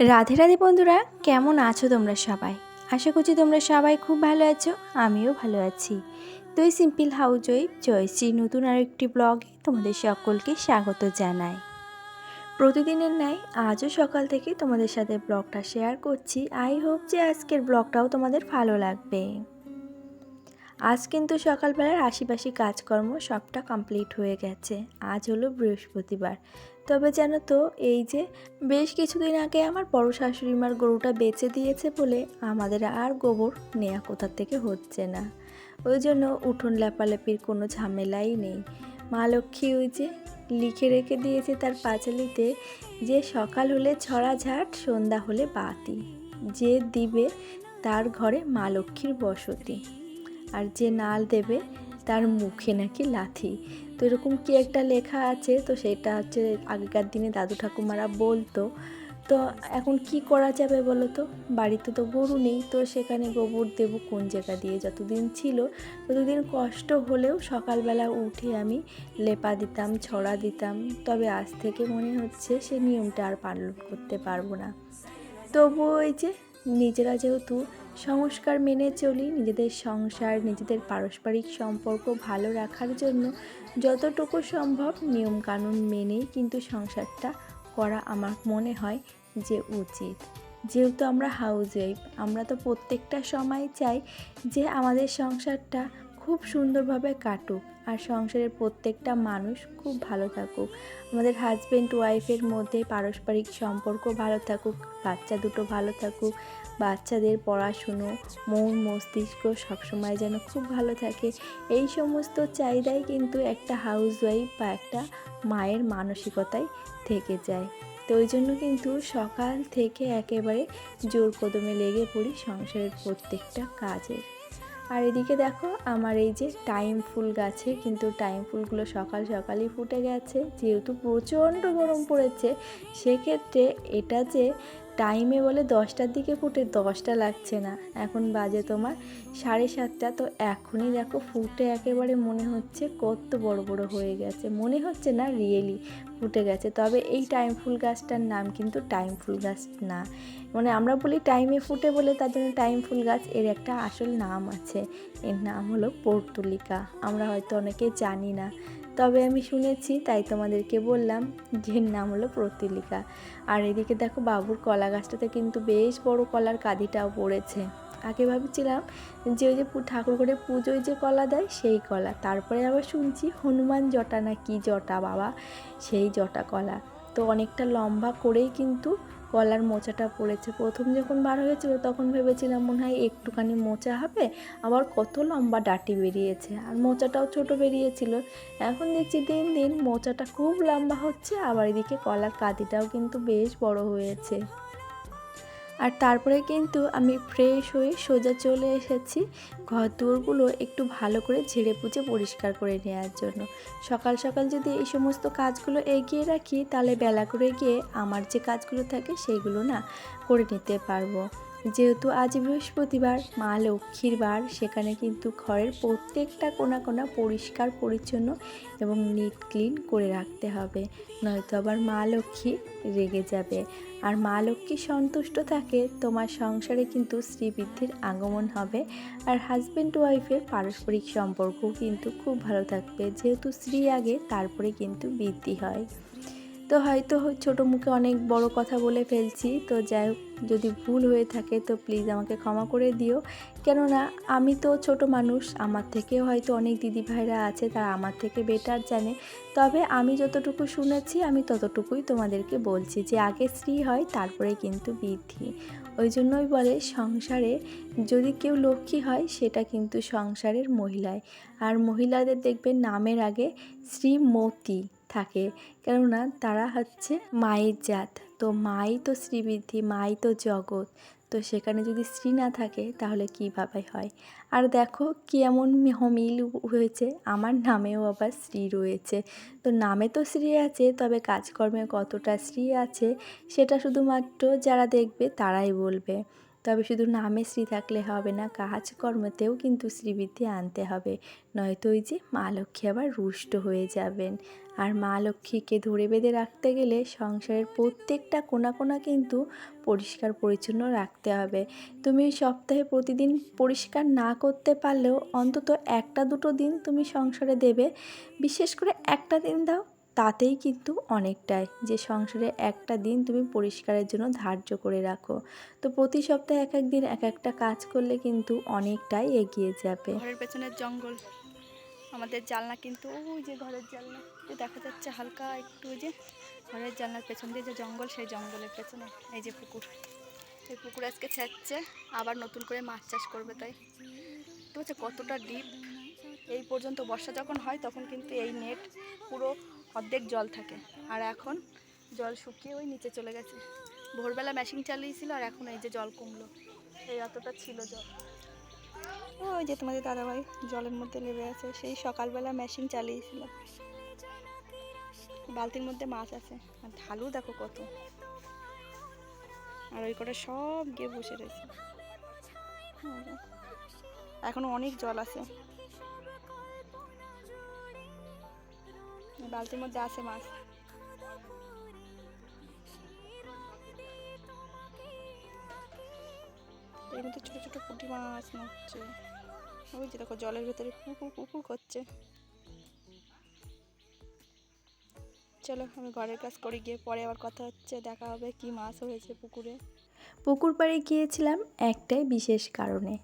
রাধে রাধে বন্ধুরা, কেমন আছো তোমরা সবাই? আশা করছি তোমরা সবাই খুব ভালো আছো, আমিও ভালো আছি। তো এই সিম্পল হাউস ওয়াইফ জয়শ্রী নতুন আরেকটি ব্লগে তোমাদের সকলকে স্বাগত জানাই। প্রতিদিনের ন্যায় আজও সকাল থেকে তোমাদের সাথে ব্লগটা শেয়ার করছি। আই হোপ যে আজকের ব্লগটাও তোমাদের ভালো লাগবে। আজ কিন্তু সকালবেলার আশিপাশি কাজকর্ম সবটা কমপ্লিট হয়ে গেছে। আজ হলো বৃহস্পতিবার। তবে জানো তো, এই যে বেশ কিছুদিন আগে আমার বড় শাশুড়ি মার গরুটা বেচে দিয়েছে বলে আমাদের আর গোবর নেওয়া কোথা থেকে হচ্ছে না। ওই জন্য উঠোন লেপালেপির কোনো ঝামেলাই নেই। মা লক্ষ্মী ওই যে লিখে রেখে দিয়েছে তার পাঁচালিতে যে সকাল হলে ছড়া ঝাট, সন্ধ্যা হলে বাতি। যে দিবে তার ঘরে মা লক্ষ্মীর বসতি। আর যে নাল দেবে তার মুখে নাকি লাথি। তো এরকম কি একটা লেখা আছে? তো সেটা হচ্ছে আগেকার দিনে দাদু ঠাকুমারা বলতো। তো এখন কি করা যাবে বলো তো বাড়িতে তো গরু নেই, তো সেখানে গোবর দেব কোন জায়গা দিয়ে? যতদিন ছিল ততদিন কষ্ট হলেও সকালবেলা উঠে আমি লেপা দিতাম, ছড়া দিতাম। তবে আজ থেকে মনে হচ্ছে সে নিয়মটা আর পালন করতে পারব না। তবুও ওই যে নিজেরা যেহেতু সংস্কার মেনে চলি, নিজেদের সংসার, নিজেদের পারস্পরিক সম্পর্ক ভালো রাখার জন্য যতটুকু সম্ভব নিয়মকানুন মেনেই কিন্তু সংসারটা করা আমার মনে হয় যে উচিত। যেহেতু আমরা হাউস ওয়াইফ আমরা তো প্রত্যেকটা সময় চাই যে আমাদের সংসারটা খুব সুন্দরভাবে কাটুক। আর সংসারের প্রত্যেকটা মানুষ খুব ভালো থাকুক। আমাদের হাজব্যান্ড ওয়াইফের মধ্যে পারস্পরিক সম্পর্ক ভালো থাকুক, বাচ্চা দুটো ভালো থাকুক, বাচ্চাদের পড়াশুনো, মন, মস্তিষ্ক সবসময় যেন খুব ভালো থাকে। এই সমস্ত চাহিদাই কিন্তু একটা হাউস ওয়াইফ বা একটা মায়ের মানসিকতায় থেকে যায়। তো ওই জন্য কিন্তু সকাল থেকে একেবারে জোর কদমে লেগে পড়ি সংসারের প্রত্যেকটা কাজে আর এদিকে দেখো আমার এই যে টাইম ফুল গাছে কিন্তু টাইম ফুলগুলো সকাল সকালই ফুটে গেছে। যেহেতু প্রচণ্ড গরম পড়েছে, সেক্ষেত্রে এটা যে টাইমে বলে দশটার দিকে ফুটে দশটা লাগছে না। এখন বাজে তোমার সাড়ে সাতটা। তো এখনই দেখো ফুটে একেবারে মনে হচ্ছে কত বড় বড় হয়ে গেছে। মনে হচ্ছে না রিয়েলি ফুটে গেছে। তবে এই টাইম ফুল গাছটার নাম কিন্তু টাইম ফুল গাছ না। মানে আমরা বলি টাইমে ফুটে বলে তার জন্য টাইম ফুল গাছ এর একটা আসল নাম আছে। এর নাম হলো পর্তুলিকা। আমরা হয়তো অনেকে জানি না। তবে আমি শুনেছি, তাই তোমাদেরকে বললাম যে এর নাম হলো প্রতিলিকা। আর এদিকে দেখো বাবুর কলা গাছটাতে কিন্তু বেশ বড় কলার কাঁদিটাও পড়েছে। আগে ভাবছিলাম যে ওই যে ঠাকুর করে পুজোয় যে কলা দেয়, সেই কলা। তারপরে আবার শুনছি হনুমান জটা না কি জটা বাবা, সেই জটা কলা। তো অনেকটা লম্বা করেই কিন্তু কলার মোচাটা পড়েছে। প্রথম যখন বার হয়েছিল তখন ভেবেছিলাম মনে হয় একটুখানি মোচা হবে, আবার কত লম্বা ডাটি বেরিয়েছে। আর মোচাটাও ছোট বেরিয়েছিল। এখন দেখছি দিন দিন মোচাটা খুব লম্বা হচ্ছে, আবার এদিকে কলার কাঁদিটাও কিন্তু বেশ বড় হয়েছে। আর তারপরে কিন্তু আমি ফ্রেশ হয়ে সোজা চলে এসেছি ঘর দুয়ারগুলো একটু ভালো করে ঝেড়ে পুঁচে পরিষ্কার করে নেওয়ার জন্য। সকাল সকাল যদি এই সমস্ত কাজগুলো এগিয়ে রাখি, তাহলে বেলা করে গিয়ে আমার যে কাজগুলো থাকে, সেইগুলো না করে নিতে পারব। যেহেতু আজ বৃহস্পতিবার, মা লক্ষ্মীর বার, সেখানে কিন্তু ঘরের প্রত্যেকটা কোনা কোনা পরিষ্কার, পরিচ্ছন্ন এবং নিট ক্লিন করে রাখতে হবে। নয়তো আবার মা লক্ষ্মী রেগে যাবে। আর মা লক্ষ্মী সন্তুষ্ট থাকে, তোমার সংসারে কিন্তু শ্রীবৃদ্ধির আগমন হবে। আর হাজব্যান্ড ওয়াইফের পারস্পরিক সম্পর্কও কিন্তু খুব ভালো থাকবে। যেহেতু স্ত্রী আগে, তারপরে কিন্তু বৃদ্ধি হয়। তো হয়তো ছোটো মুখে অনেক বড় কথা বলে ফেলছি। তো যাই হোক, যদি ভুল হয়ে থাকে তো প্লিজ আমাকে ক্ষমা করে দিও। কেননা আমি তো ছোট মানুষ, আমার থেকেও হয়তো অনেক দিদি ভাইরা আছে, তারা আমার থেকে বেটার জানে। তবে আমি যতটুকু শুনেছি, আমি ততটুকুই তোমাদেরকে বলছি যে আগে স্ত্রী হয়, তারপরে কিন্তু বৃদ্ধি। ওই জন্যই বলে সংসারে যদি কেউ লক্ষ্মী হয়, সেটা কিন্তু সংসারের মহিলায়। আর মহিলাদের দেখবে নামের আগে শ্রীমতী থাকে। কেননা তারা হচ্ছে মায়ের জাত। তো মাই তো শ্রীবৃদ্ধি, মাই তো জগৎ। তো সেখানে যদি স্ত্রী না থাকে, তাহলে কীভাবে হয়? আর দেখো কি এমন মিল হয়েছে। আমার নামেও আবার স্ত্রী রয়েছে। তো নামে তো স্ত্রী আছে, তবে কাজকর্মে কতটা স্ত্রী আছে, সেটা শুধুমাত্র যারা দেখবে তারাই বলবে। তবে শুধু নামে শ্রী থাকলে হবে না, কাজকর্মতেও কিন্তু শ্রীবৃদ্ধি আনতে হবে। নয়তো ওই যে মা লক্ষ্মী আবার রুষ্ট হয়ে যাবেন। আর মা লক্ষ্মীকে ধরে বেঁধে রাখতে গেলে সংসারের প্রত্যেকটা কোণা কোণা কিন্তু পরিষ্কার পরিচ্ছন্ন রাখতে হবে। তুমি সপ্তাহে প্রতিদিন পরিষ্কার না করতে পারলেও অন্তত একটা দুটো দিন তুমি সংসারে দেবে। বিশেষ করে একটা দিন দাও। তাতেই কিন্তু অনেকটাই যে সংসারে একটা দিন তুমি পরিষ্কারের জন্য ধার্য করে রাখো। তো প্রতি সপ্তাহে এক এক দিন এক একটা কাজ করলে কিন্তু অনেকটাই এগিয়ে যাবে। ঘরের পেছনের জঙ্গল, আমাদের জানলা কিন্তু ওই যে ঘরের জানলা যে দেখা যাচ্ছে হালকা একটু যে ঘরের জানলার পেছন দিয়ে যে জঙ্গল, সেই জঙ্গলের পেছনে, এই যে পুকুর। এই পুকুর আজকে ছেঁচছে আবার নতুন করে মাছ চাষ করবে তাই। তো হচ্ছে কতটা ডিপ এই পর্যন্ত বর্ষা যখন হয় তখন কিন্তু এই নেট পুরো অর্ধেক জল থাকে। আর এখন জল শুকিয়ে ওই নিচে চলে গেছে। ভোরবেলা মেশিন চালিয়েছিল আর এখন এই যে জল কমলো। এই অতটা ছিল জল। ওই যে তোমাদের দাদাভাই জলের মধ্যে নেমে আছে। সেই সকালবেলা মেশিন চালিয়েছিল। বালতির মধ্যে মাছ আছে। আর ঢালু দেখো কত। আর ওই করে সব গিয়ে বসে রয়েছে। হুম। এখনও অনেক জল আছে। বালতির মধ্যে আছে মাছ। এর মধ্যে ছোট ছোট পুঁটি মাছ নড়ছে ওই যে দেখো জলের ভেতরে কুকুর কুকুর করছে। চলো আমি ঘরের কাজ করে গিয়ে পরে আবার কথা হচ্ছে, দেখা হবে কি মাছ হয়েছে পুকুরে। পুকুর পাড়ে গিয়েছিলাম একটাই বিশেষ কারণে।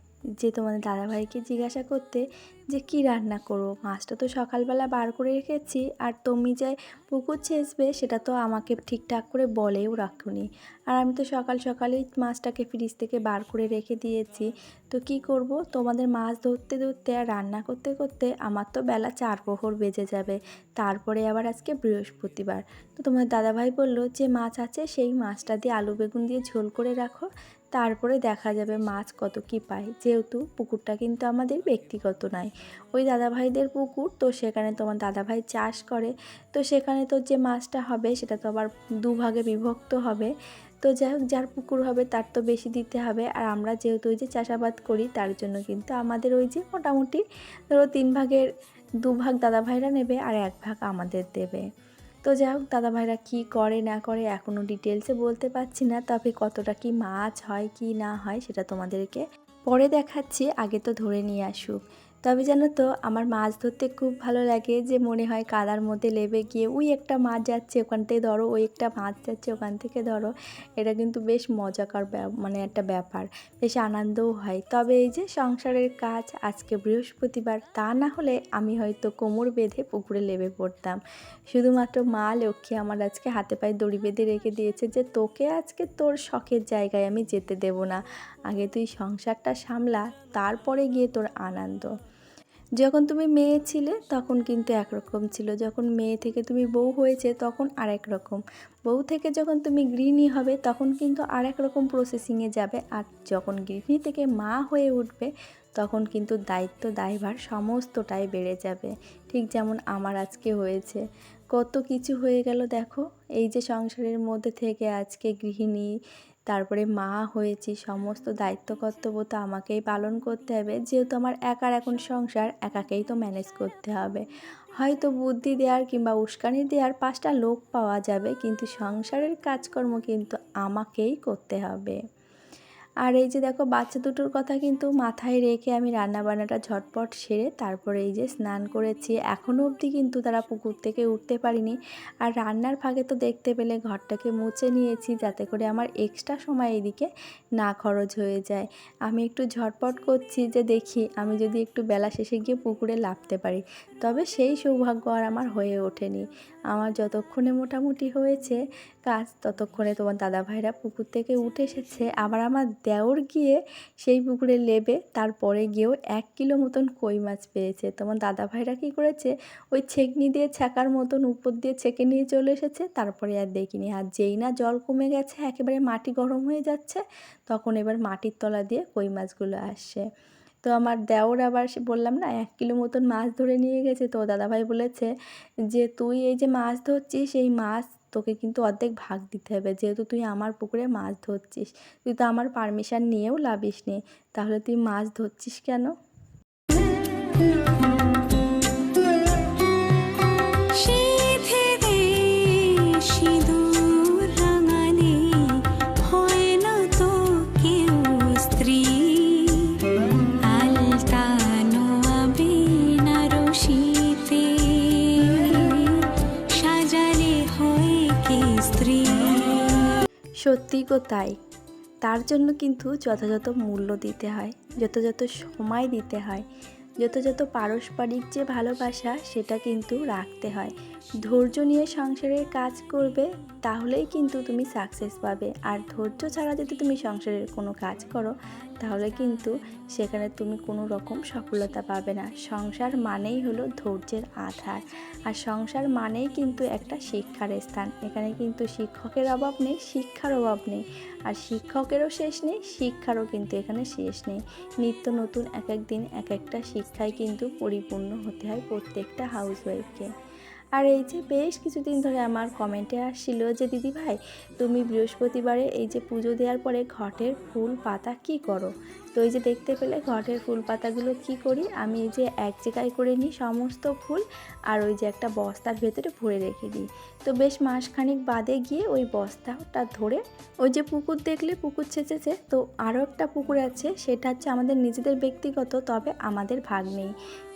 যে তোমাদের দাদাভাইকে জিজ্ঞাসা করতে যে কি রান্না করব? মাছটা তো সকালবেলা বার করে রেখেছি আর তুমি যে পুকুর ছেঁচবে সেটা তো আমাকে ঠিকঠাক করে বলেও রাখুনি। আর আমি তো সকাল সকালেই মাছটাকে ফ্রিজ থেকে বার করে রেখে দিয়েছি। তো কি করব? তোমাদের মাছ ধরতে ধরতে আর রান্না করতে করতে আমার তো বেলা চার প্রহর বেজে যাবে। তারপরে আবার আজকে বৃহস্পতিবার। তো তোমার দাদাভাই বলল, যে মাছ আছে সেই মাছটা দিয়ে আলু বেগুন দিয়ে ঝোল করে রাখো। তারপরে দেখা যাবে মাছ কত কি পায়। যেহেতু পুকুরটা কিন্তু আমাদের ব্যক্তিগত নয়। ওই দাদাভাইদের পুকুর, তো সেখানে তোমার দাদাভাই চাষ করে। তো সেখানে তো যে মাছটা হবে, সেটা তো আবার দুভাগে বিভক্ত হবে। তো যাই হোক, যার পুকুর হবে তার তো বেশি দিতে হবে। আর আমরা যেহেতু ওই যে চাষাবাদ করি, তার জন্য কিন্তু আমাদের ওই যে মোটামুটি ধরো তিন ভাগের দুভাগ দাদাভাইরা নেবে আর এক ভাগ আমাদের দেবে। তো যাই হোক, দাদাভাইরা কী করে না করে এখনও ডিটেলসে বলতে পারছি না, তবে কতটা কি মাছ হয় কি না হয় সেটা তোমাদেরকে পরে দেখাচ্ছি, আগে তো ধরে নিয়ে আসুক। তবে জানো তো, আমার মাছ ধরতে খুব ভালো লাগে। যে মনে হয় কাদার মধ্যে লেবে গিয়ে ওই একটা মাছ যাচ্ছে ওখান থেকে ধরো, ওই একটা মাছ যাচ্ছে ওখান থেকে ধরো। এটা কিন্তু বেশ মজাকার মানে একটা ব্যাপার, বেশ আনন্দও হয়। তবে এই যে সংসারের কাজ, আজকে বৃহস্পতিবার, তা না হলে আমি হয়তো কোমর বেঁধে পুকুরে লেবে পড়তাম। শুধুমাত্র মা লক্ষ্মী আমার আজকে হাতে পায়ে দড়ি বেঁধে রেখে দিয়েছে যে, তোকে আজকে তোর শখের জায়গায় আমি যেতে দেব না। আগে তুই সংসারটা সামলা, তারপরে গিয়ে তোর আনন্দ। যখন তুমি মেয়ে ছিলে, তখন কিন্তু একরকম ছিল। যখন মেয়ে থেকে তুমি বউ হয়েছে, তখন আরেক রকম। বউ থেকে যখন তুমি গৃহিণী হবে, তখন কিন্তু আরেক রকম প্রসেসিংয়ে যাবে। আর যখন গৃহিণী থেকে মা হয়ে উঠবে, তখন কিন্তু দায়িত্ব, দায়ভার সমস্তটাই বেড়ে যাবে। ঠিক যেমন আমার আজকে হয়েছে। কত কিছু হয়ে গেল, দেখো। এই যে সংসারের মধ্যে থেকে আজকে গৃহিণী তারপরে মা হয়েছি, সমস্ত দায়িত্ব কর্তব্য তো আমাকেই পালন করতে হবে। যেহেতু আমার একার এখন সংসার, একাকেই তো ম্যানেজ করতে হবে। হয়তো বুদ্ধি দেওয়ার কিংবা উস্কানি দেওয়ার পাঁচটা লোক পাওয়া যাবে, কিন্তু সংসারের কাজকর্ম কিন্তু আমাকেই করতে হবে। আর এই যে দেখো, বাচ্চা দুটোর কথা কিন্তু মাথায় রেখে আমি রান্নাবান্নাটা ঝটপট সেরে তারপরে এই যে স্নান করেছি। এখনও অবধি কিন্তু তারা পুকুর থেকে উঠতে পারিনি। আর রান্নার ফাঁকে তো দেখতে পেলে ঘরটাকে মুছে নিয়েছি যাতে করে আমার এক্সট্রা সময় এদিকে না খরচ হয়ে যায়। আমি একটু ঝটপট করছি যে দেখি, আমি যদি একটু বেলা শেষে গিয়ে পুকুরে লাফতে পারি। তবে সেই সৌভাগ্য আর আমার হয়ে ওঠেনি। আমার যতক্ষণে মোটামুটি হয়েছে কাজ, ততক্ষণে তোমার দাদা ভাইরা পুকুর থেকে উঠে এসেছে। আবার আমার দেওর গিয়ে সেই পুকুরে লেবে, তারপরে গিয়েও এক কিলো মতন কই মাছ পেয়েছে। তোমার দাদা ভাইরা কী করেছে? ওই ছেকনি দিয়ে ছ্যাঁকার মতন উপর দিয়ে ছেঁকে নিয়ে চলে এসেছে, তারপরে আর দেখিনি। আর যেই না জল কমে গেছে, একেবারে মাটি গরম হয়ে যাচ্ছে, তখন এবার মাটির তলা দিয়ে কই মাছগুলো আসছে। তো আমার দেওর আবার বললাম না, এক কিলো মতন মাছ ধরে নিয়ে গেছে। তো দাদাভাই বলেছে যে, তুই এই যে মাছ ধরছিস, এই মাছ তোকে কিন্তু অর্ধেক ভাগ দিতে হবে। যেহেতু তুই আমার পুকুরে মাছ ধরছিস, তুই তো আমার পারমিশন নিয়েও লাভিস নে। তাহলে তুই মাছ ধরছিস কেন? সত্যি গো তাই। তার জন্য কিন্তু যথাযথ মূল্য দিতে হয়, যথাযথ সময় দিতে হয়, যথাযথ পারস্পরিক যে ভালোবাসা সেটা কিন্তু রাখতে হয়। ধৈর্য নিয়ে সংসারের কাজ করবে, তাহলেই কিন্তু তুমি সাকসেস পাবে। আর ধৈর্য ছাড়া যদি তুমি সংসারের কোনো কাজ করো, তাহলে কিন্তু সেখানে তুমি কোনো রকম সফলতা পাবে না। সংসার মানেই হলো ধৈর্যের আধার। আর সংসার মানেই কিন্তু একটা শিক্ষার স্থান। এখানে কিন্তু শিক্ষকের অভাব নেই, শিক্ষার অভাব নেই। আর শিক্ষকেরও শেষ নেই, শিক্ষারও কিন্তু এখানে শেষ নেই। নিত্য নতুন এক এক দিন এক একটা শিক্ষায় কিন্তু পরিপূর্ণ হতে হয় প্রত্যেকটা হাউসওয়াইফকে আর এই যে বেশ কিছুদিন ধরে আমার কমেন্টে আসছিল যে, দিদি ভাই, তুমি বৃহস্পতিবারে এই যে পুজো দেওয়ার পরে ঘটের ফুল পাতা কি করো? তো এই যে দেখতে পেলে ঘটের ফুল পাতাগুলো কি করি? আমি এই যে এক জায়গায় করে নিই সমস্ত ফুল আর ওই যে একটা বস্তার ভেতরে ভরে রেখে দিই। তো বেশ মাসখানিক বাদে গিয়ে ওই বস্তাটা ধরে ওই যে পুকুর দেখলে পুকুর ছেঁচেছে, তো আরও একটা পুকুর আছে, সেটা হচ্ছে আমাদের নিজেদের ব্যক্তিগত, তবে আমাদের ভাগ নেই।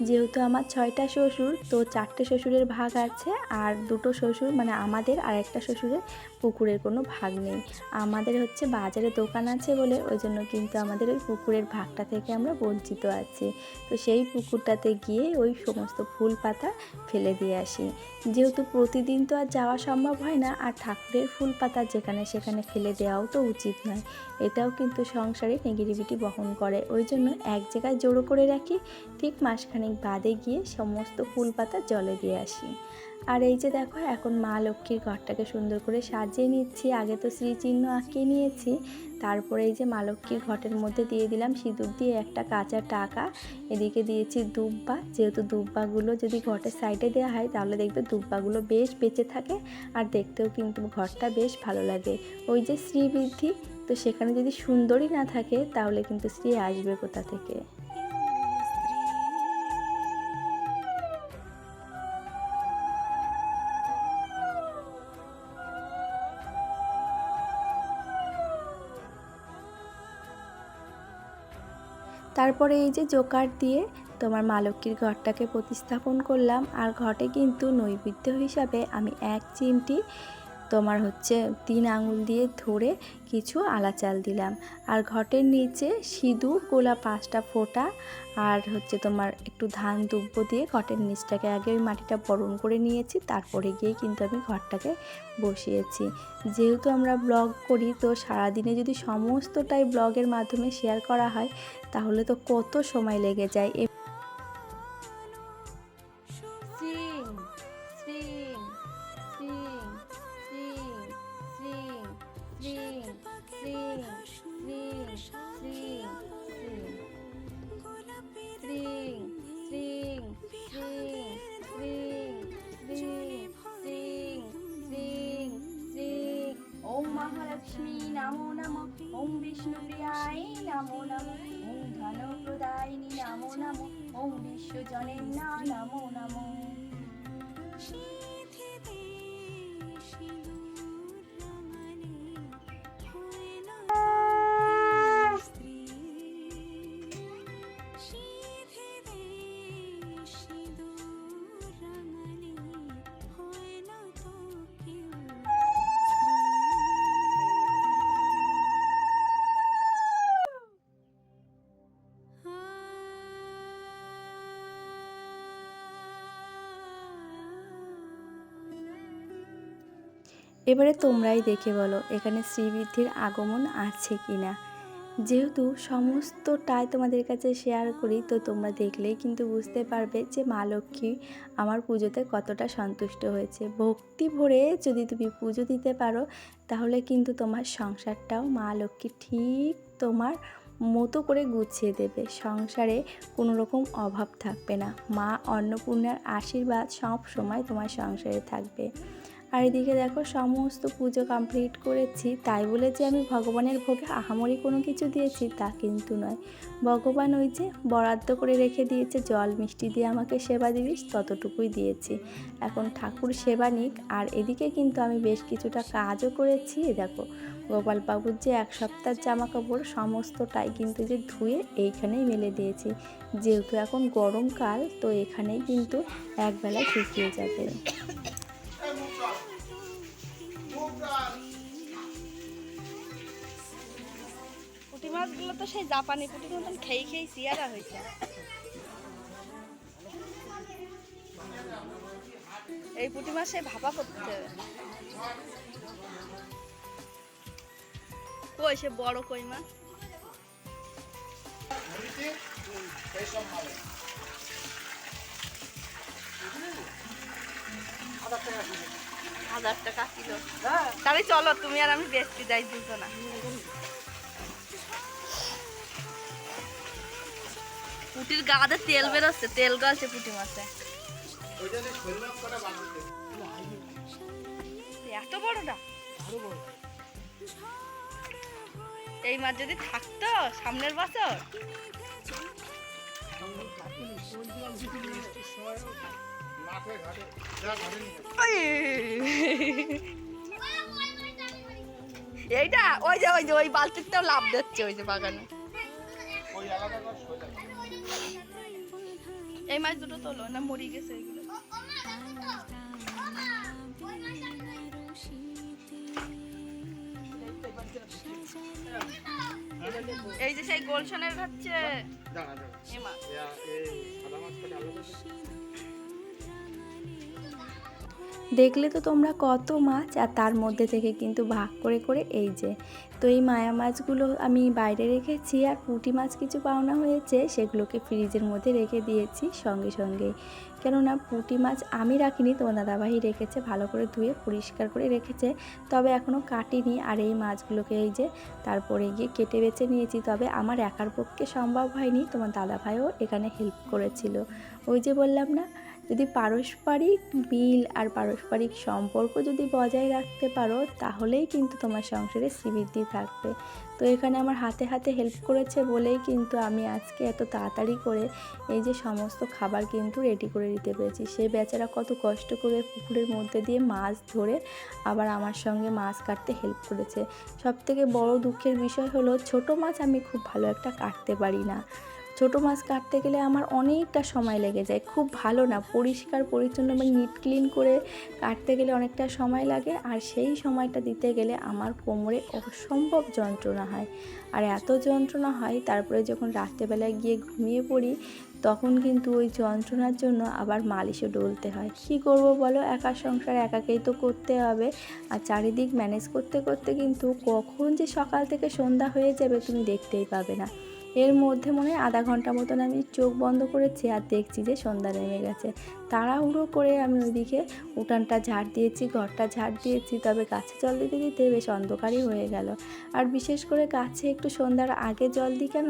যেহেতু আমার ছয়টা শ্বশুর, তো চারটে শ্বশুরের ভাগ আছে আর দুটো শ্বশুর মানে আমাদের আর একটা শ্বশুরের পুকুরের কোনো ভাগ নেই। আমাদের হচ্ছে বাজারে দোকান আছে বলে ওই জন্য কিন্তু আমাদের ওই পুকুরের ভাগটা থেকে আমরা বঞ্চিত আছি। তো সেই পুকুরটাতে গিয়ে ওই সমস্ত ফুল পাতা ফেলে দিয়ে আসি। যেহেতু প্রতিদিন তো আর যাওয়া সম্ভব হয় না, আর ঠাকুরের ফুল পাতা যেখানে সেখানে ফেলে দেওয়াও তো উচিত নয়। এটাও কিন্তু সংসারে নেগেটিভিটি বহন করে। ওই জন্য এক জায়গায় জড়ো করে রাখি, ঠিক মাসখানেক বাদে গিয়ে সমস্ত ফুল পাতা জলে দিয়ে আসি। আর এই যে দেখো, এখন মা লক্ষ্মীর ঘরটাকে সুন্দর করে সাজিয়ে নিচ্ছি। আগে তো শ্রীচিহ্ন আঁকিয়ে নিয়েছি। তারপরে এই যে মা লক্ষ্মীর ঘটের মধ্যে দিয়ে দিলাম সিঁদুর দিয়ে একটা কাঁচা টাকা। এদিকে দিয়েছি দুব্বা। যেহেতু দুব্বাগুলো যদি ঘটের সাইডে দেওয়া হয়, তাহলে দেখবে দুব্বাগুলো বেশ বেঁচে থাকে আর দেখতেও কিন্তু ঘরটা বেশ ভালো লাগে। ওই যে শ্রীবৃদ্ধি, তো সেখানে যদি সুন্দরী না থাকে, তাহলে কিন্তু শ্রী আসবে কোথা থেকে? তারপরে এই যে জোকার দিয়ে তোমার মা ঘরটাকে প্রতিস্থাপন করলাম। আর ঘটে কিন্তু নৈবেদ্য হিসাবে আমি এক চিমটি তোমার হচ্ছে তিন আঙুল দিয়ে ধরে কিছু আলাচাল দিলাম। আর ঘটের নিচে সিঁদুর গোলা পাঁচটা ফোঁটা আর হচ্ছে তোমার একটু ধান দুব্ব দিয়ে ঘটের নিচটাকে আগে ওই মাটিটা বরণ করে নিয়েছি, তারপরে গিয়ে কিন্তু আমি ঘরটাকে বসিয়েছি। যেহেতু আমরা ব্লগ করি, তো সারাদিনে যদি সমস্তটাই ব্লগের মাধ্যমে শেয়ার করা হয়, তাহলে তো কত সময় লেগে যায়। she এবারে তোমরাই দেখে বলো, এখানে শ্রীবৃদ্ধির আগমন আছে কি না যেহেতু সমস্তটাই তোমাদের কাছে শেয়ার করি, তো তোমরা দেখলেই কিন্তু বুঝতে পারবে যে মা লক্ষ্মী আমার পুজোতে কতটা সন্তুষ্ট হয়েছে। ভক্তি ভরে যদি তুমি পুজো দিতে পারো, তাহলে কিন্তু তোমার সংসারটাও মা লক্ষ্মী ঠিক তোমার মতো করে গুছিয়ে দেবে। সংসারে কোনো রকম অভাব থাকবে না। মা অন্নপূর্ণার আশীর্বাদ সব সময় তোমার সংসারে থাকবে। আর এদিকে দেখো সমস্ত পুজো কমপ্লিট করেছি। তাই বলে যে আমি ভগবানের ভোগে আহামরি কোনো কিছু দিয়েছি তা কিন্তু নয়। ভগবান ওই যে বরাদ্দ করে রেখে দিয়েছে, জল মিষ্টি দিয়ে আমাকে সেবা দিবিস ততটুকুই দিয়েছি। এখন ঠাকুর সেবা নিক। আর এদিকে কিন্তু আমি বেশ কিছুটা কাজও করেছি। দেখো, গোপালবাবুর যে এক সপ্তাহ জামা কাপড় সমস্তটাই কিন্তু যে ধুয়ে এইখানেই মেলে দিয়েছি। যেহেতু এখন গরমকাল, তো এখানেই কিন্তু একবেলায় শুকিয়ে যাবে। পুঁটি মাছগুলো তো সেই জাপানি পুঁটির মতন খেয়ে খেয়ে সিয়ারা হয়েছে। এই পুঁটি মাছ ভাপা করতে হবে। কই সে বড় কই মাছ হাজার টাকা কিলো। তাহলে চলো তুমি আর আমি বেচতে যাই দুজনা। পুটির গাতে তেল বেরোচ্ছে, তেল গলছে পুটি মাছে এত বড়টা? এই মাছ যদি থাকতো সামনের বছর? এইটা, ওই যে ওই যে, ওই বালতিটাও লাভ দিচ্ছে, ওই যে বাগানে। এই মাছ দুটো তোলো না মরি গেছে এগুলো। এই যে সেই গোলশনের হচ্ছে এ মাছ দেখলে তো তোমরা কত মাছ, আর তার মধ্যে থেকে কিন্তু ভাগ করে করে এই যে। তো এই মায়া মাছগুলো আমি বাইরে রেখেছি, আর পুঁটি মাছ কিছু পাওনা হয়েছে, সেগুলোকে ফ্রিজের মধ্যে রেখে দিয়েছি সঙ্গে সঙ্গে। কেননা পুঁটি মাছ আমি রাখিনি, তোমার দাদাভাই রেখেছে, ভালো করে ধুয়ে পরিষ্কার করে রেখেছে, তবে এখনও কাটিনি। আর এই মাছগুলোকে এই যে তারপরে গিয়ে কেটে বেছে নিয়েছি, তবে আমার একার পক্ষে সম্ভব হয়নি, তোমার দাদাভাইও এখানে হেল্প করেছিল। ওই যে বললাম না যদি পারস্পরিক মিল আর পারস্পরিক সম্পর্ক যদি বজায় রাখতে পারো, তাহলেই কিন্তু তোমার সংসারে শ্রীবৃদ্ধি থাকবে। তো এখানে আমার হাতে হাতে হেল্প করেছে বলেই কিন্তু আমি আজকে এত তাড়াতাড়ি করে এই যে সমস্ত খাবার কিন্তু রেডি করে দিতে পেরেছি। সে বেচারা কত কষ্ট করে পুকুরের মধ্যে দিয়ে মাছ ধরে আবার আমার সঙ্গে মাছ কাটতে হেল্প করেছে। সবথেকে বড় দুঃখের বিষয় হলো, ছোট মাছ আমি খুব ভালো একটা কাটতে পারি না। ছোট মাছ কাটতে গেলে আমার অনেকটা সময় লেগে যায়। খুব ভালো না, পরিষ্কার, পরিচ্ছন্ন মানে নিট ক্লিন করে কাটতে গেলে অনেকটা সময় লাগে। আর সেই সময়টা দিতে গেলে আমার কোমরে অসম্ভব যন্ত্রণা হয়। আর এত যন্ত্রণা হয়, তারপরে যখন রাত্রেবেলায় গিয়ে ঘুমিয়ে পড়ি, তখন কিন্তু ওই যন্ত্রণার জন্য আবার মালিশও ডলতে হয়। কী করব বলো? একা সংসার একাকেই তো করতে হবে। আর চারিদিক ম্যানেজ করতে করতে কিন্তু কখন যে সকাল থেকে সন্ধ্যা হয়ে যাবে তুমি দেখতেই পাবে না। এর মধ্যে মনে হয় আধা ঘণ্টা মতন আমি চোখ বন্ধ করেছি আর দেখছি যে সন্ধ্যা নেমে গেছে। তাড়াহুড়ো করে আমি ওইদিকে উঠানটা ঝাড় দিয়েছি, ঘরটা ঝাড় দিয়েছি, তবে গাছে জল দিতে দিতে বেশ অন্ধকারই হয়ে গেল। আর বিশেষ করে গাছে একটু সন্ধ্যার আগে জল দিই কেন?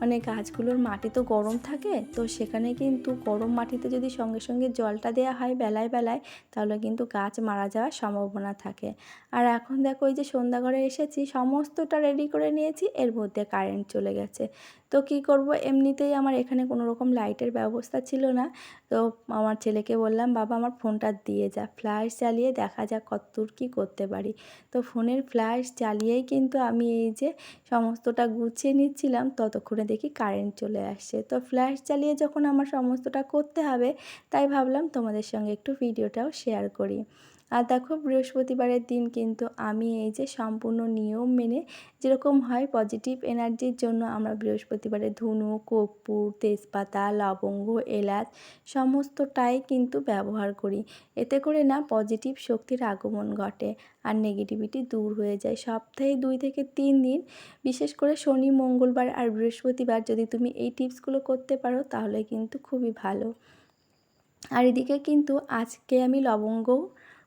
মানে গাছগুলোর মাটি তো গরম থাকে, তো সেখানে কিন্তু গরম মাটিতে যদি সঙ্গে সঙ্গে জলটা দেওয়া হয় বেলায় বেলায়, তাহলে কিন্তু গাছ মারা যাওয়ার সম্ভাবনা থাকে। আর এখন দেখো ওই যে সন্ধ্যা ঘরে এসেছি, সমস্তটা রেডি করে নিয়েছি, এর মধ্যে কারেন্ট চলে গেছে। তো কি করব? এমনিতেই আমার এখানে কোনো রকম লাইটের ব্যবস্থা ছিল না। তো আমার ছেলেকে বললাম, বাবা, আমার ফোনটা দিয়ে যা, ফ্ল্যাশ চালিয়ে দেখা যাক কতদূর কী করতে পারি। তো ফোনের ফ্ল্যাশ চালিয়েই কিন্তু আমি এই যে সমস্তটা গুছিয়ে নিচ্ছিলাম, ততক্ষণে দেখি কারেন্ট চলে আসছে। তো ফ্ল্যাশ চালিয়ে যখন আমার সমস্তটা করতে হবে, তাই ভাবলাম তোমাদের সঙ্গে একটু ভিডিওটাও শেয়ার করি। আর দেখো বৃহস্পতিবারের দিন কিন্তু আমি এই যে সম্পূর্ণ নিয়ম মেনে যেরকম হয় পজিটিভ এনার্জির জন্য আমরা বৃহস্পতিবারে ধুনো, কর্পূর, তেজপাতা, লবঙ্গ, এলাচ সমস্তটাই কিন্তু ব্যবহার করি। এতে করে না পজিটিভ শক্তির আগমন ঘটে আর নেগেটিভিটি দূর হয়ে যায়। সপ্তাহে দুই থেকে তিন দিন, বিশেষ করে শনি, মঙ্গলবার আর বৃহস্পতিবার যদি তুমি এই টিপসগুলো করতে পারো তাহলে কিন্তু খুবই ভালো। আর এদিকে কিন্তু আজকে আমি লবঙ্গ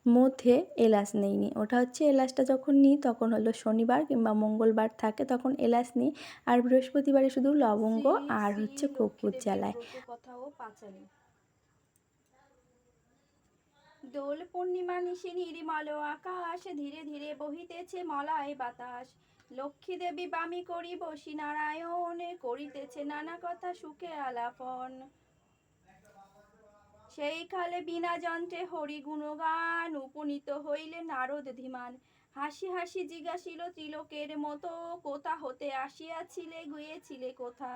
মধ্যে এলাচ নিইনি। ওটা হচ্ছে এলাচটা যখন নিই তখন হলো শনিবার কিংবা মঙ্গলবার থাকে তখন এলাচ নিই। আর বৃহস্পতিবারে শুধু লবঙ্গ আর হচ্ছে কর্পূর জ্বালায়। কথাও পাচানি দোল পূর্ণিমা নিশি নির্মল আকাশ ধীরে ধীরে বহিতেছে মলায় বাতাস। লক্ষ্মী দেবী বামি করি বসি নারায়ণ করিতেছে নানা কথা সুখে আলাপন। সেই কালে বিনা যন্ত্রে হরি গুণগান উপনীত হইলে নারদ ধীমান। হাসি হাসি জিজ্ঞাসিল ত্রিলোকের মতো, কোথা হতে আসিয়াছিলে, গিয়েছিলে কোথা?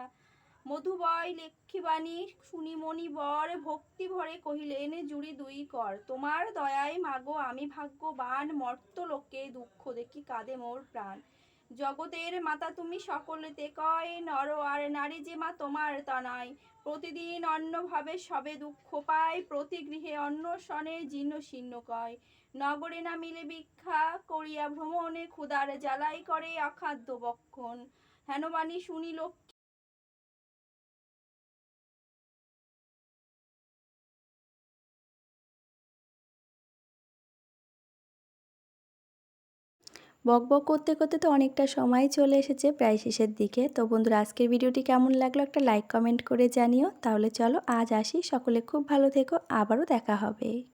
মধুবয় লক্ষ্মীবাণী শুনি মণিবর ভক্তি ভরে কহিলেন, জুড়ি দুই কর, তোমার দয়ায় মাগো আমি ভাগ্যবান মর্ত লোকে দুঃখ দেখি কাঁদে মোর প্রাণ। জগতের মাতা তুমি সকলেতে কয়, নর আর নারী যে মা তোমার তা নয় প্রতিদিন অন্নভাবে সবে দুঃখ পায় প্রতি গৃহে অন্ন সনে জীর্ণ শীর্ণ কয়। নগরে না মিলে ভিক্ষা করিয়া ভ্রমণে ক্ষুদার জ্বালাই করে অখাদ্য বক্ষণ। হেনবাণী শুনি লক্ষ্মী বক বক করতে করতে তো অনেকটা সময় চলে এসেছে প্রায় শেষের দিকে। তো বন্ধুরা, আজকের ভিডিওটি কেমন লাগল একটা লাইক কমেন্ট করে জানিও। তাহলে চলো আজ আসি। সকলে খুব ভালো থেকো। আবারও দেখা হবে।